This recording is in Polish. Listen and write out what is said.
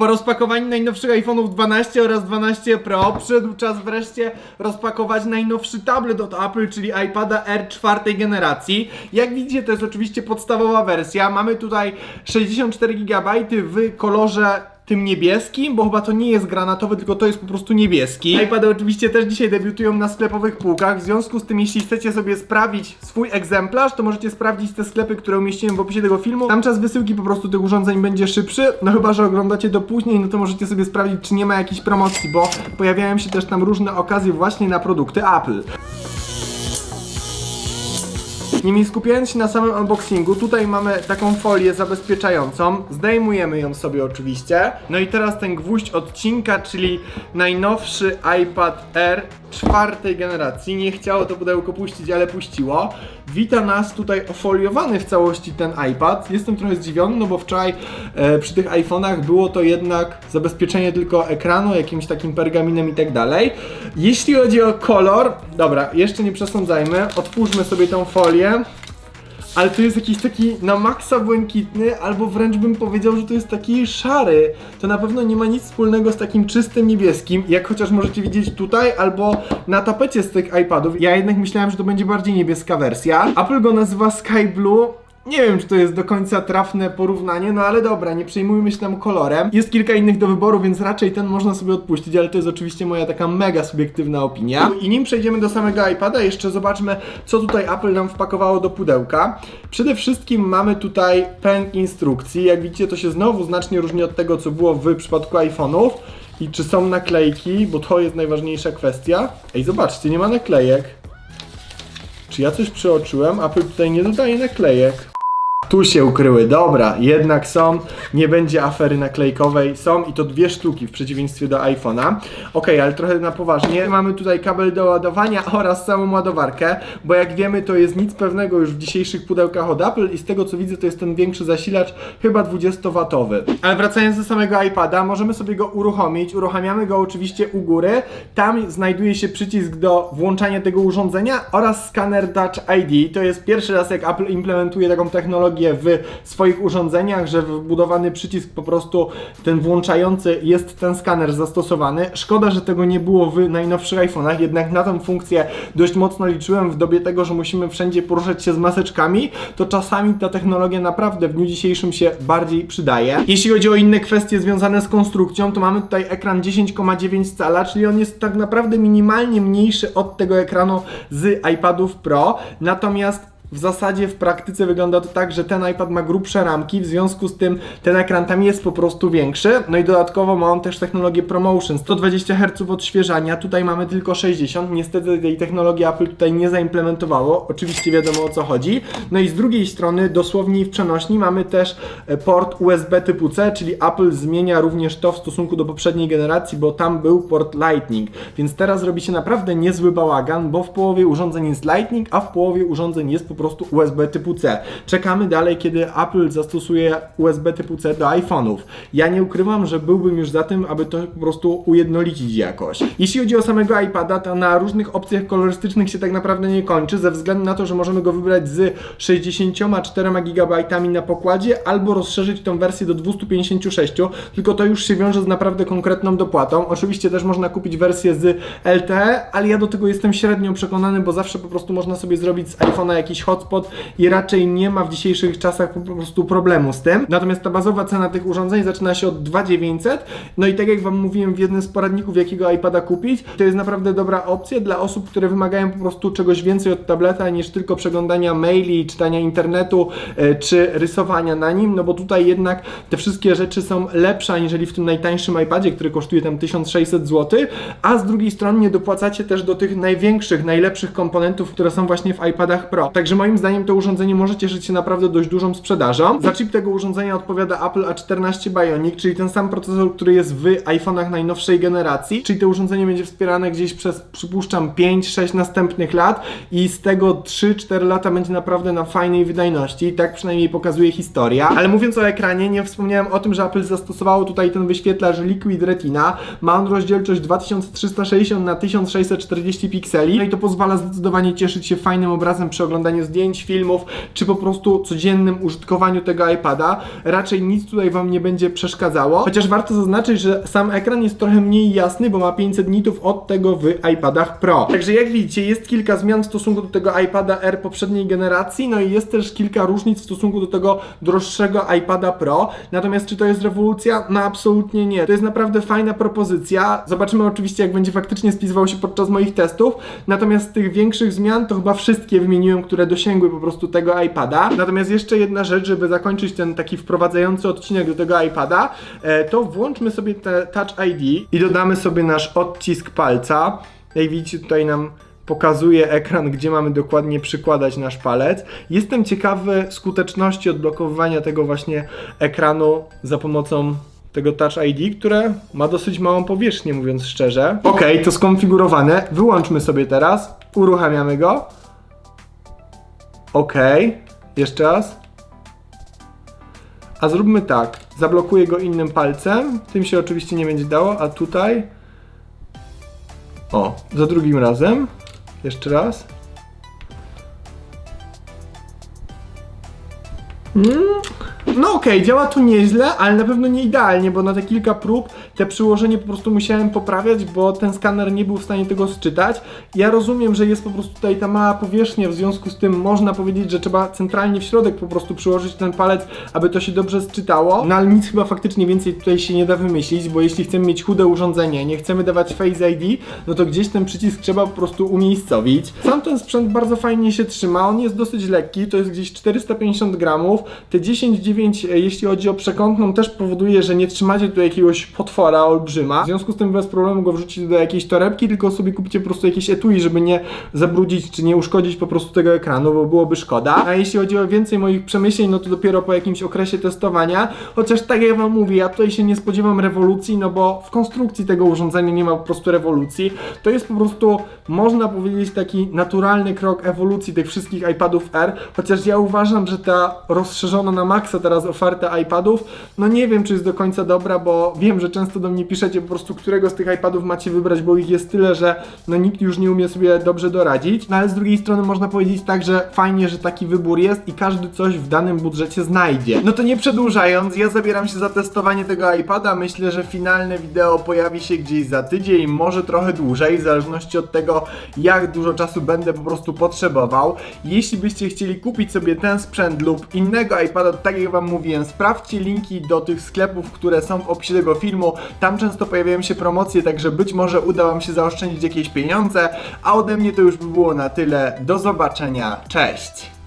Po rozpakowaniu najnowszych iPhone'ów 12 oraz 12 Pro przyszedł czas wreszcie rozpakować najnowszy tablet od Apple, czyli iPada R czwartej generacji. Jak widzicie, to jest oczywiście podstawowa wersja. Mamy tutaj 64 GB w kolorze tym niebieskim, bo chyba to nie jest granatowy, tylko to jest po prostu niebieski. iPady oczywiście też dzisiaj debiutują na sklepowych półkach, w związku z tym jeśli chcecie sobie sprawić swój egzemplarz, to możecie sprawdzić te sklepy, które umieściłem w opisie tego filmu. Tam czas wysyłki po prostu tych urządzeń będzie szybszy, no chyba, że oglądacie do później, no to możecie sobie sprawdzić, czy nie ma jakiejś promocji, bo pojawiają się też tam różne okazje właśnie na produkty Apple. Niemniej skupiając się na samym unboxingu, tutaj mamy taką folię zabezpieczającą. Zdejmujemy ją sobie oczywiście. No i teraz ten gwóźdź odcinka, czyli najnowszy iPad R czwartej generacji. Nie chciało to pudełko puścić, ale puściło. Wita nas tutaj ofoliowany w całości ten iPad. Jestem trochę zdziwiony, no bo wczoraj e, przy tych iPhone'ach było to jednak zabezpieczenie tylko ekranu, jakimś takim pergaminem i tak dalej. Jeśli chodzi o kolor, dobra, jeszcze nie przesądzajmy. Otwórzmy sobie tą folię. Ale to jest jakiś taki na maksa błękitny, albo wręcz bym powiedział, że to jest taki szary. To na pewno nie ma nic wspólnego z takim czystym niebieskim, jak chociaż możecie widzieć tutaj, albo na tapecie z tych iPadów. Ja jednak myślałem, że to będzie bardziej niebieska wersja. Apple go nazywa Sky Blue. Nie wiem, czy to jest do końca trafne porównanie, no ale dobra, nie przejmujmy się tam kolorem. Jest kilka innych do wyboru, więc raczej ten można sobie odpuścić, ale to jest oczywiście moja taka mega subiektywna opinia. I nim przejdziemy do samego iPada, jeszcze zobaczmy, co tutaj Apple nam wpakowało do pudełka. Przede wszystkim mamy tutaj pęk instrukcji. Jak widzicie, to się znowu znacznie różni od tego, co było w przypadku iPhone'ów. I czy są naklejki, bo to jest najważniejsza kwestia. Ej, zobaczcie, nie ma naklejek. Czy ja coś przeoczyłem? Apple tutaj nie dodaje naklejek. Tu się ukryły, dobra, jednak są, nie będzie afery naklejkowej, są i to dwie sztuki w przeciwieństwie do iPhone'a. Ok, ale trochę na poważnie. Mamy tutaj kabel do ładowania oraz samą ładowarkę, bo jak wiemy to jest nic pewnego już w dzisiejszych pudełkach od Apple i z tego co widzę to jest ten większy zasilacz, chyba 20W. Ale wracając do samego iPada, możemy sobie go uruchomić, uruchamiamy go oczywiście u góry, tam znajduje się przycisk do włączania tego urządzenia oraz skaner Touch ID. To jest pierwszy raz jak Apple implementuje taką technologię w swoich urządzeniach, że wbudowany przycisk po prostu ten włączający jest ten skaner zastosowany. Szkoda, że tego nie było w najnowszych iPhone'ach, jednak na tą funkcję dość mocno liczyłem w dobie tego, że musimy wszędzie poruszać się z maseczkami, to czasami ta technologia naprawdę w dniu dzisiejszym się bardziej przydaje. Jeśli chodzi o inne kwestie związane z konstrukcją, to mamy tutaj ekran 10,9 cala, czyli on jest tak naprawdę minimalnie mniejszy od tego ekranu z iPadów Pro, natomiast w zasadzie w praktyce wygląda to tak, że ten iPad ma grubsze ramki, w związku z tym ten ekran tam jest po prostu większy. No i dodatkowo ma on też technologię ProMotion, 120 Hz odświeżania, tutaj mamy tylko 60. Niestety tej technologii Apple tutaj nie zaimplementowało, oczywiście wiadomo o co chodzi. No i z drugiej strony, dosłownie w przenośni, mamy też e, port USB typu C, czyli Apple zmienia również to w stosunku do poprzedniej generacji, bo tam był port Lightning. Więc teraz robi się naprawdę niezły bałagan, bo w połowie urządzeń jest Lightning, a w połowie urządzeń jest po prostu USB typu C. Czekamy dalej, kiedy Apple zastosuje USB typu C do iPhone'ów. Ja nie ukrywam, że byłbym już za tym, aby to po prostu ujednolicić jakoś. Jeśli chodzi o samego iPada, to na różnych opcjach kolorystycznych się tak naprawdę nie kończy, ze względu na to, że możemy go wybrać z 64 GB na pokładzie, albo rozszerzyć tą wersję do 256, tylko to już się wiąże z naprawdę konkretną dopłatą. Oczywiście też można kupić wersję z LTE, ale ja do tego jestem średnio przekonany, bo zawsze po prostu można sobie zrobić z iPhone'a jakiś hotspot i raczej nie ma w dzisiejszych czasach po prostu problemu z tym. Natomiast ta bazowa cena tych urządzeń zaczyna się od 2900. No i tak jak Wam mówiłem w jednym z poradników, jakiego iPada kupić, to jest naprawdę dobra opcja dla osób, które wymagają po prostu czegoś więcej od tableta niż tylko przeglądania maili, czytania internetu e, czy rysowania na nim, no bo tutaj jednak te wszystkie rzeczy są lepsze aniżeli w tym najtańszym iPadzie, który kosztuje tam 1600 zł, a z drugiej strony nie dopłacacie też do tych największych, najlepszych komponentów, które są właśnie w iPadach Pro. Także moim zdaniem to urządzenie może cieszyć się naprawdę dość dużą sprzedażą. Za chip tego urządzenia odpowiada Apple A14 Bionic, czyli ten sam procesor, który jest w iPhone'ach najnowszej generacji, czyli to urządzenie będzie wspierane gdzieś przez, przypuszczam, 5-6 następnych lat i z tego 3-4 lata będzie naprawdę na fajnej wydajności, tak przynajmniej pokazuje historia. Ale mówiąc o ekranie, nie wspomniałem o tym, że Apple zastosowało tutaj ten wyświetlacz Liquid Retina. Ma on rozdzielczość 2360 na 1640 pikseli, no i to pozwala zdecydowanie cieszyć się fajnym obrazem przy oglądaniu zdjęć filmów, czy po prostu codziennym użytkowaniu tego iPada. Raczej nic tutaj Wam nie będzie przeszkadzało. Chociaż warto zaznaczyć, że sam ekran jest trochę mniej jasny, bo ma 500 nitów od tego w iPadach Pro. Także jak widzicie, jest kilka zmian w stosunku do tego iPada R poprzedniej generacji, no i jest też kilka różnic w stosunku do tego droższego iPada Pro. Natomiast czy to jest rewolucja? No absolutnie nie. To jest naprawdę fajna propozycja. Zobaczymy oczywiście, jak będzie faktycznie spisywał się podczas moich testów. Natomiast z tych większych zmian to chyba wszystkie wymieniłem, które dosięgły po prostu tego iPada. Natomiast jeszcze jedna rzecz, żeby zakończyć ten taki wprowadzający odcinek do tego iPada, e, to włączmy sobie Touch ID i dodamy sobie nasz odcisk palca. Jak widzicie, tutaj nam pokazuje ekran, gdzie mamy dokładnie przykładać nasz palec. Jestem ciekawy skuteczności odblokowywania tego właśnie ekranu za pomocą tego Touch ID, które ma dosyć małą powierzchnię, mówiąc szczerze. Ok, to skonfigurowane. Wyłączmy sobie teraz. Uruchamiamy go. Ok, jeszcze raz. A zróbmy tak. Zablokuję go innym palcem. Tym się oczywiście nie będzie dało, a tutaj. O, za drugim razem. Jeszcze raz. No okej, działa to nieźle, ale na pewno nie idealnie, bo na te kilka prób te przyłożenie po prostu musiałem poprawiać, bo ten skaner nie był w stanie tego sczytać. Ja rozumiem, że jest po prostu tutaj ta mała powierzchnia, w związku z tym można powiedzieć, że trzeba centralnie w środek po prostu przyłożyć ten palec, aby to się dobrze sczytało. No ale nic chyba faktycznie więcej tutaj się nie da wymyślić, bo jeśli chcemy mieć chude urządzenie, nie chcemy dawać Face ID, no to gdzieś ten przycisk trzeba po prostu umiejscowić. Sam ten sprzęt bardzo fajnie się trzyma, on jest dosyć lekki, to jest gdzieś 450 gramów. Te 10,9 e, jeśli chodzi o przekątną też powoduje, że nie trzymacie tu jakiegoś potwora olbrzyma. W związku z tym bez problemu go wrzucić do jakiejś torebki, tylko sobie kupicie po prostu jakieś etui, żeby nie zabrudzić czy nie uszkodzić po prostu tego ekranu, bo byłoby szkoda. A jeśli chodzi o więcej moich przemyśleń, no to dopiero po jakimś okresie testowania. Chociaż tak jak wam mówię, ja tutaj się nie spodziewam rewolucji, no bo w konstrukcji tego urządzenia nie ma po prostu rewolucji. To jest po prostu, można powiedzieć, taki naturalny krok ewolucji tych wszystkich iPadów R, chociaż ja uważam, że ta rozszerzona na maksa teraz oferta iPadów, no nie wiem, czy jest do końca dobra, bo wiem, że często do mnie piszecie po prostu, którego z tych iPadów macie wybrać, bo ich jest tyle, że no nikt już nie umie sobie dobrze doradzić. No ale z drugiej strony można powiedzieć tak, że fajnie, że taki wybór jest i każdy coś w danym budżecie znajdzie. No to nie przedłużając, ja zabieram się za testowanie tego iPada. Myślę, że finalne wideo pojawi się gdzieś za tydzień, może trochę dłużej, w zależności od tego, jak dużo czasu będę po prostu potrzebował. Jeśli byście chcieli kupić sobie ten sprzęt lub iPada, tak jak Wam mówiłem, sprawdźcie linki do tych sklepów, które są w opisie tego filmu. Tam często pojawiają się promocje, także być może uda Wam się zaoszczędzić jakieś pieniądze. A ode mnie to już by było na tyle. Do zobaczenia. Cześć!